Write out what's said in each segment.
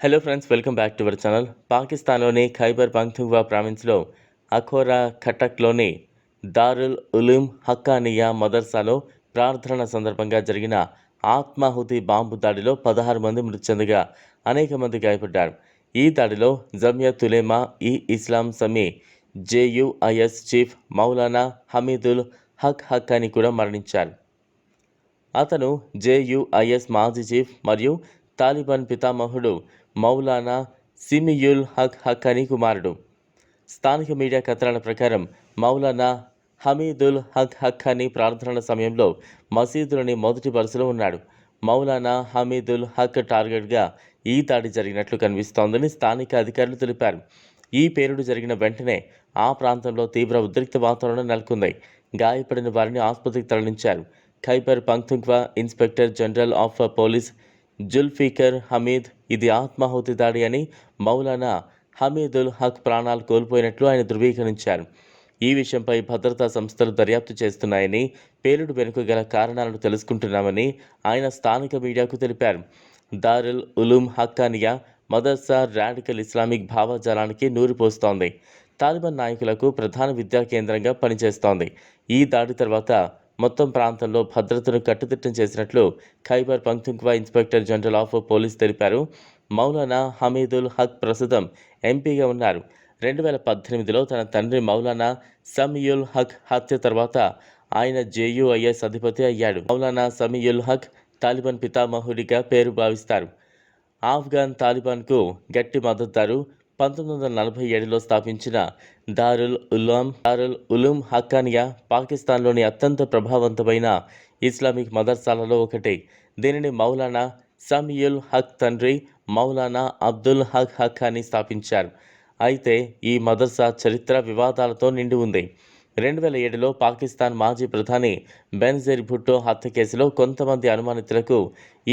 Hello friends welcome back to our channel పాకిస్తాన్లోని ఖైబర్ పంక్తుంగ్వా ప్రావిన్స్లో అఖోరా ఖటక్లోని దారుల్ ఉలూమ్ హక్కానియా మదర్సాలో ప్రార్థన సందర్భంగా జరిగిన ఆత్మాహుతి బాంబు దాడిలో పదహారు మంది మృతి చెందగా అనేక మంది గాయపడ్డారు. ఈ దాడిలో జమియత్ ఉలేమా ఈ ఇస్లాం సమీ జేయుఐఎస్ చీఫ్ మౌలానా హమీదుల్ హక్ హక్కాని కూడా మరణించారు. అతను జేయుఐఎస్ మాజీ చీఫ్ మరియు తాలిబాన్ పితామహుడు మౌలానా సిమియుల్ హక్ హక్ అని కుమారుడు. స్థానిక మీడియా కథనాల ప్రకారం మౌలానా హమీదుల్ హక్ హక్ అని ప్రార్థనల సమయంలో మసీదులోని మొదటి వరుసలో ఉన్నాడు. మౌలానా హమీదుల్ హక్ టార్గెట్గా ఈ దాడి జరిగినట్లు కనిపిస్తోందని స్థానిక అధికారులు తెలిపారు. ఈ పేలుడు జరిగిన వెంటనే ఆ ప్రాంతంలో తీవ్ర ఉద్రిక్త వాతావరణం నెలకొంది. గాయపడిన వారిని ఆసుపత్రికి తరలించారు. Khyber Pakhtunkhwa inspector general of police Zulfiqar Hameed ఇది ఆత్మాహుతి దాడి అని మౌలానా హమీదుల్ హక్ ప్రాణాలు కోల్పోయినట్లు ఆయన ధృవీకరించారు. ఈ విషయంపై భద్రతా సంస్థలు దర్యాప్తు చేస్తున్నాయని పేలుడు వెనుక గల కారణాలను తెలుసుకుంటున్నామని ఆయన స్థానిక మీడియాకు తెలిపారు. దారుల్ ఉలూమ్ హక్కానియా మదర్సా రాడికల్ ఇస్లామిక్ భావజాలానికి నూరిపోస్తోంది తాలిబాన్ నాయకులకు ప్రధాన విద్యా కేంద్రంగా పనిచేస్తోంది. ఈ దాడి తర్వాత మొత్తం ప్రాంతంలో భద్రతను కట్టుదిట్టం చేసినట్లు Khyber Pakhtunkhwa inspector general of police తెలిపారు. మౌలానా హమీదుల్ హక్ ప్రస్తుతం ఎంపీగా ఉన్నారు. రెండు వేల పద్దెనిమిదిలో తన తండ్రి మౌలానా సమీయుల్ హక్ హత్య తర్వాత ఆయన జేయుఐఎస్ అధిపతి అయ్యాడు. మౌలానా సమీయుల్ హక్ తాలిబాన్ పితామహుడిగా పేరు భావిస్తారు. ఆఫ్ఘన్ తాలిబాన్కు గట్టి మద్దతుదారు పంతొమ్మిది వందల నలభై ఏడులో స్థాపించిన దారుల్ ఉలాం దారుల్ ఉలూమ్ హక్కానియా పాకిస్తాన్లోని అత్యంత ప్రభావవంతమైన ఇస్లామిక్ మదర్సాలలో ఒకటి. దీనిని మౌలానా సమీయుల్ హక్ తండ్రి మౌలానా అబ్దుల్ హక్ హక్కాని స్థాపించారు. అయితే ఈ మదర్సా చరిత్ర వివాదాలతో నిండి ఉంది. రెండు వేల ఏడులో పాకిస్తాన్ మాజీ ప్రధాని బెన్జీర్ భుట్టో హత్య కేసులో కొంతమంది అనుమానితులకు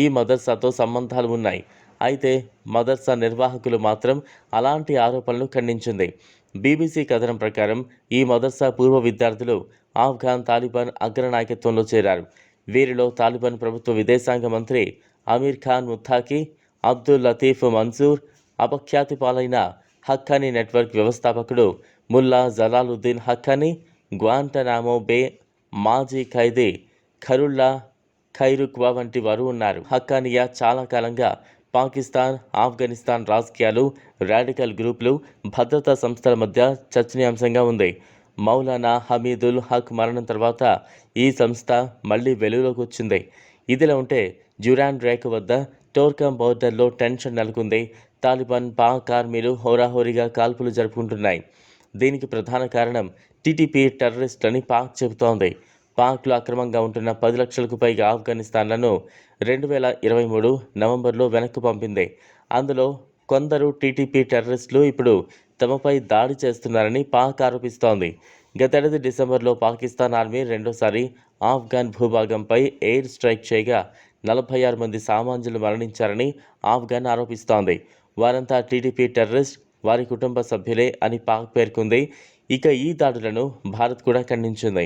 ఈ మదర్సాతో సంబంధాలు ఉన్నాయి. అయితే మదర్సా నిర్వాహకులు మాత్రం అలాంటి ఆరోపణలు ఖండించింది. బీబీసీ కథనం ప్రకారం ఈ మదర్సా పూర్వ విద్యార్థులు ఆఫ్ఘాన్ తాలిబాన్ అగ్రనాయకత్వంలో చేరారు. వీరిలో తాలిబాన్ ప్రభుత్వ విదేశాంగ మంత్రి అమీర్ ఖాన్ ముత్తాకి అబ్దుల్ లతీఫ్ మన్సూర్ అపఖ్యాతి పాలైన హక్కానీ నెట్వర్క్ వ్యవస్థాపకుడు ముల్లా జలాలుద్దీన్ హక్కానీ గ్వాంటనామో బే మాజీ ఖైదీ ఖరుల్లా ఖైరుక్వా వంటి వారు ఉన్నారు. హక్కానియా చాలా కాలంగా పాకిస్తాన్ ఆఫ్ఘనిస్తాన్ రాజకీయాలు రాడికల్ గ్రూపులు భద్రతా సంస్థల మధ్య చర్చనీయాంశంగా ఉంది. మౌలానా హమీదుల్ హక్ మరణం తర్వాత ఈ సంస్థ మళ్ళీ వెలుగులోకి వచ్చింది. ఇదిలా ఉంటే జురాన్ రేఖ వద్ద టోర్కమ్ బోర్డర్లో టెన్షన్ నెలకొంది. తాలిబాన్ పాక్ ఆర్మీలు హోరాహోరీగా కాల్పులు జరుపుకుంటున్నాయి. దీనికి ప్రధాన కారణం టీటీపీ టెర్రరిస్టులని పాక్ చెబుతోంది. పాక్లో అక్రమంగా ఉంటున్న పది లక్షలకు పైగా ఆఫ్ఘనిస్తాన్లను రెండు వేల ఇరవై మూడు నవంబర్లో వెనక్కు పంపింది. అందులో కొందరు టీటీపీ టెర్రరిస్టులు ఇప్పుడు తమపై దాడి చేస్తున్నారని పాక్ ఆరోపిస్తోంది. గతేడాది డిసెంబర్లో పాకిస్తాన్ ఆర్మీ రెండోసారి ఆఫ్ఘన్ భూభాగంపై ఎయిర్ స్ట్రైక్ చేయగా నలభై ఆరు మంది సామాన్యులు మరణించారని ఆఫ్ఘన్ ఆరోపిస్తోంది. వారంతా టీడీపీ టెర్రరిస్ట్ వారి కుటుంబ సభ్యులే అని పాక్ పేర్కొంది. ఇక ఈ దాడులను భారత్ కూడా ఖండించింది.